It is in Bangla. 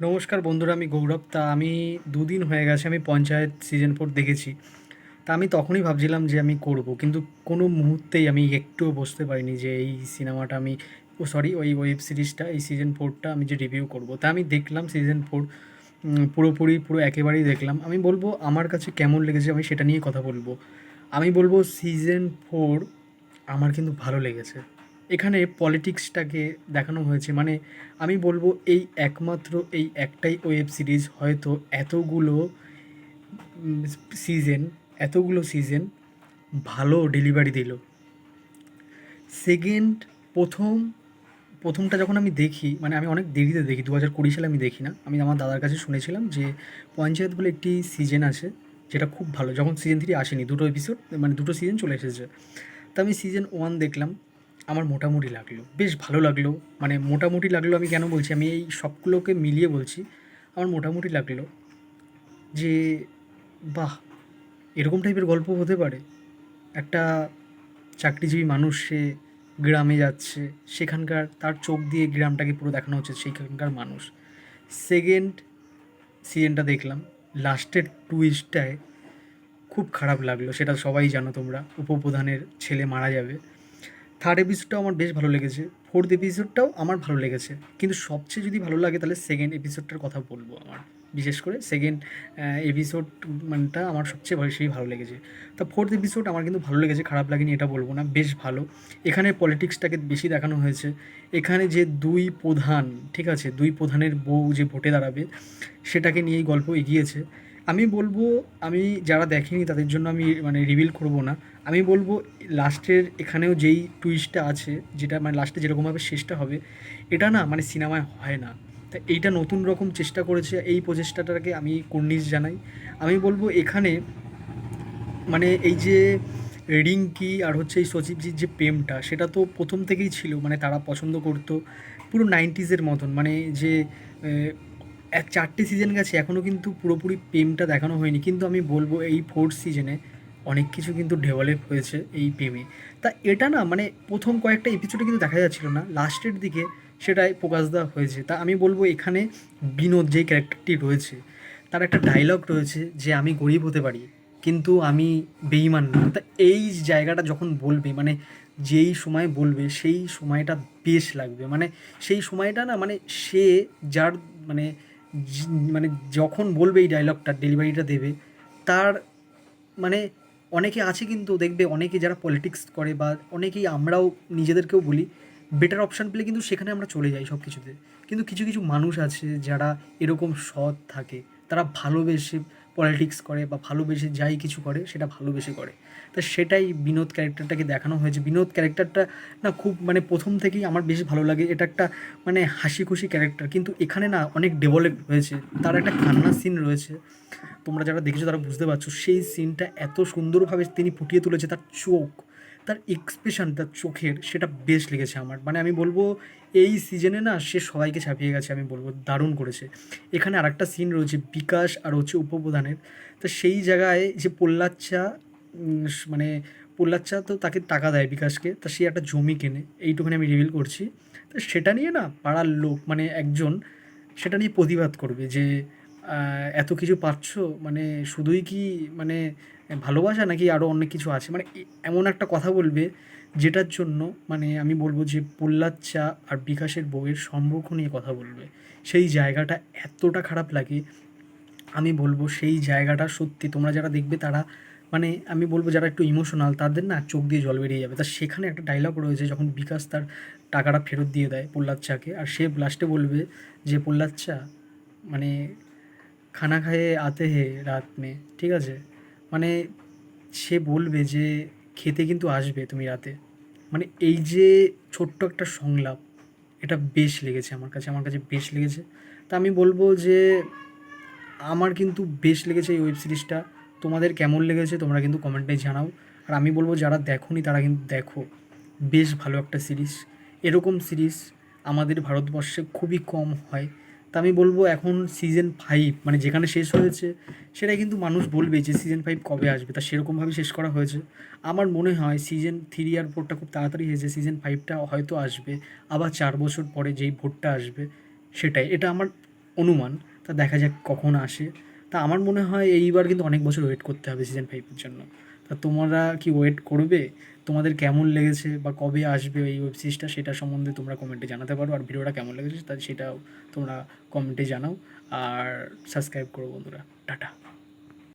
নমস্কার বন্ধুরা, আমি গৌরব। তা আমি দুদিন হয়ে গেছে আমি পঞ্চায়েত সিজন ফোর দেখেছি। তা আমি তখনই ভাবছিলাম যে আমি করব, কিন্তু কোনো মুহূর্তেই আমি একটুও বসতে পারিনি যে এই সিনেমাটা আমি, ও সরি ওই ওয়েব সিরিজটা এই সিজন ফোরটা আমি যে রিভিউ করব। তা আমি দেখলাম সিজন ফোর পুরোপুরি, পুরো একেবারেই দেখলাম। আমি বলব, আমার কাছে কেমন লেগেছে আমি সেটা নিয়ে কথা বলব। আমি বলব সিজন ফোর আমার কিন্তু ভালো লেগেছে। এখানে পলিটিক্সটাকে দেখানো হয়েছে। মানে আমি বলব এই একমাত্র, এই একটাই ওয়েব সিরিজ, হয়তো এতগুলো সিজন এতগুলো সিজন ভালো ডেলিভারি দিল। সেকেন্ড, প্রথম, প্রথমটা যখন আমি দেখি মানে আমি অনেক দেরিতে দেখি দু হাজার কুড়ি সালে আমি দেখি না। আমি আমার দাদার কাছে শুনেছিলাম যে পঞ্চায়েত বলে একটি সিজন আছে, যেটা খুব ভালো, যখন সিজন থ্রি আসেনি, দুটো এপিসোড মানে দুটো সিজন চলে এসেছে। তা আমি সিজন ওয়ান দেখলাম আমার মোটামুটি লাগল। বেশ ভালো লাগল। মানে মোটামুটি লাগল আমি কেন বলছি? আমি এই সবগুলোকে মিলিয়ে বলছি, আমার মোটামুটি লাগল যে, বাহ! এরকম টাইপের গল্প হতে পারে। একটা চাকরিজীবী মানুষ সে গ্রামে যাচ্ছে, সেখানকার তার চোখ দিয়ে গ্রামটাকে পুরো দেখানো হচ্ছে সেখানকার মানুষ। সেকেন্ড সিজনটা দেখলাম লাস্টের টুইস্টটায় খুব খারাপ লাগল, সেটা সবাই জানো তোমরা। উপপ্রধানের ছেলে মারা যাবে। থার্ড এপিসোডটাও আমার বেশ ভালো লেগেছে ফোর্থ এপিসোডটাও আমার ভালো লেগেছে। কিন্তু সবচেয়ে যদি ভালো লাগে তাহলে সেকেন্ড এপিসোডটার কথা বলব আমার, বিশেষ করে সেকেন্ড এপিসোড মানটা আমার সবচেয়ে বেশি ভালো লেগেছে। তা ফোর্থ এপিসোড আমার কিন্তু ভালো লেগেছে, খারাপ লাগেনি এটা বলব না, বেশ ভালো। এখানে পলিটিক্সটাকে বেশি দেখানো হয়েছে। এখানে যে দুই প্রধান, ঠিক আছে, দুই প্রধানের বউ যে ভোটে দাঁড়াবে, সেটাকে নিয়েই গল্প এগিয়েছে। আমি বলব, আমি যারা দেখেনি তাদের জন্য আমি মানে রিভিল করব না। আমি বলব, লাস্টের এখানেও যেই টুইস্টটা আছে, যেটা মানে লাস্টে যেরকমভাবে শেষটা হবে, এটা না মানে সিনেমায় হয় না। তা এইটা নতুন রকম চেষ্টা করেছে, এই প্রচেষ্টাটাকে আমি কর্নিশ জানাই। আমি বলব, এখানে মানে এই যে রিঙ্কি আর হচ্ছে এই সচিবজির যে প্রেমটা, সেটা তো প্রথম থেকেই ছিল মানে তারা পছন্দ করতো। পুরো নাইনটিজের মতন মানে যে এক চারটে সিজন গেছে এখনও কিন্তু পুরোপুরি প্রেমটা দেখানো হয়নি। কিন্তু আমি বলব এই ফোর্থ সিজনে অনেক কিছু কিন্তু ডেভেলপ হয়েছে এই প্রেমে। তা এটা না মানে প্রথম কয়েকটা এপিসোডে কিন্তু দেখা যাচ্ছিল না লাস্টের দিকে সেটাই প্রকাশ দেওয়া হয়েছে। তা আমি বলব এখানে বিনোদ যে ক্যারেক্টারটি রয়েছে, তার একটা ডায়লগ রয়েছে যে, আমি গরিব হতে পারি, কিন্তু আমি বেইমান না। তা এই জায়গাটা যখন বলবে মানে যেই সময় বলবে, সেই সময়টা বেশ লাগবে। মানে সেই সময়টা না মানে সে যার মানে মানে যখন বলবে এই ডায়লগটা ডেলিভারিটা দেবে, তার মানে অনেকে আছে কিন্তু দেখবে অনেকে যারা পলিটিক্স করে বা অনেকেই আমরাও নিজেদেরকেও বলি বেটার অপশান পেলে কিন্তু সেখানে আমরা চলে যাই সব কিছুতে কিন্তু কিছু কিছু মানুষ আছে যারা এরকম সৎ থাকে, তারা ভালোবেসে পলিটিক্স করে বা ভালোবেসে যাই কিছু করে, সেটা ভালোবেসে করে। তা সেটাই বিনোদ ক্যারেক্টারটাকে দেখানো হয়েছে। বিনোদ ক্যারেক্টারটা না খুব মানে প্রথম থেকেই আমার বেশ ভালো লাগে। এটা একটা মানে হাসি খুশি ক্যারেক্টার। কিন্তু এখানে না অনেক ডেভেলপ হয়েছে। তার একটা কান্নার সিন রয়েছে। তোমরা যারা দেখেছ তারা বুঝতে পারছ। সেই সিনটা এত সুন্দরভাবে তিনি ফুটিয়ে তুলেছে তার চোখ। তার এক্সপ্রেশন তার চোখের সেটা বেশ লেগেছে আমার। মানে আমি বলব, এই সিজনে না সে সবাইকে ছাপিয়ে গেছে, আমি বলব, দারুণ করেছে। এখানে আরেকটা সিন রয়েছে, বিকাশ আর হচ্ছে উপপ্রধানের। তো সেই জায়গায় যে পোল্লাচ্চা মানে পোল্লাচ্চা তো তাকে টাকা দেয় বিকাশকে, তা সে একটা জমি কেনে এইটুখানি আমি রিভিল করছি। তো সেটা নিয়ে না পাড়ার লোক মানে একজন, সেটা নিয়ে প্রতিবাদ করবে যে এত কিছু পাচ্ছ? মানে শুধুই কি মানে ভালোবাসা নাকি আরও অনেক কিছু আছে? মানে এমন একটা কথা বলবে যেটার জন্য মানে আমি বলব যে পোল্লার চা আর বিকাশের বউয়ের সম্পর্ক নিয়ে কথা বলবে। সেই জায়গাটা এতটা খারাপ লাগে, আমি বলব সেই জায়গাটা সত্যি। তোমরা যারা দেখবে তারা মানে আমি বলব যারা একটু ইমোশনাল তাদের না চোখ দিয়ে জল বেরিয়ে যাবে। তা সেখানে একটা ডায়লগ রয়েছে যখন বিকাশ তার টাকাটা ফেরত দিয়ে দেয় পোল্লার চাকে। আর সে লাস্টে বলবে যে পোল্লার চা মানে খানা খায়ে আতে হে রাত মে, ঠিক আছে? মানে সে বলবে যে খেতে কিন্তু আসবে তুমি রাতে। মানে এই যে ছোট্ট একটা সংলাপ, এটা বেশ লেগেছে আমার কাছে আমার কাছে বেশ লেগেছে। তা আমি বলব যে আমার কিন্তু বেশ লেগেছে এই ওয়েব সিরিজটা তোমাদের কেমন লেগেছে তোমরা কিন্তু কমেন্টে জানাও। আর আমি বলব যারা দেখোনি তারা কিন্তু দেখো। বেশ ভালো একটা সিরিজ এরকম সিরিজ আমাদের ভারতবর্ষে খুবই কম হয়। তা আমি বলব এখন সিজন ফাইভ মানে যেখানে শেষ হয়েছে সেটা কিন্তু মানুষ বলবে যে সিজন ফাইভ কবে আসবে। তা সেরকমভাবে শেষ করা হয়েছে। আমার মনে হয় সিজন থ্রি আর ফোরটা খুব তাড়াতাড়ি হয়েছে সিজন ফাইভটা হয়তো আসবে, আবার চার বছর পরে যেই ভোটটা আসবে, সেটাই। এটা আমার অনুমান। তা দেখা যাক কখন আসে। তা আমার মনে হয় এইবার কিন্তু অনেক বছর ওয়েট করতে হবে সিজন ফাইভের জন্য। তা তোমরা কি ওয়েট করবে? তোমাদের কেমন লেগেছে বা কবে আসবে এই ওয়েব সিরিজটা সেটা সম্বন্ধে তোমরা কমেন্টে জানাতে পারো। আর ভিডিওটা কেমন লেগেছে তাই সেটাও তোমরা কমেন্টে জানাও। আর সাবস্ক্রাইব করো বন্ধুরা। টাটা।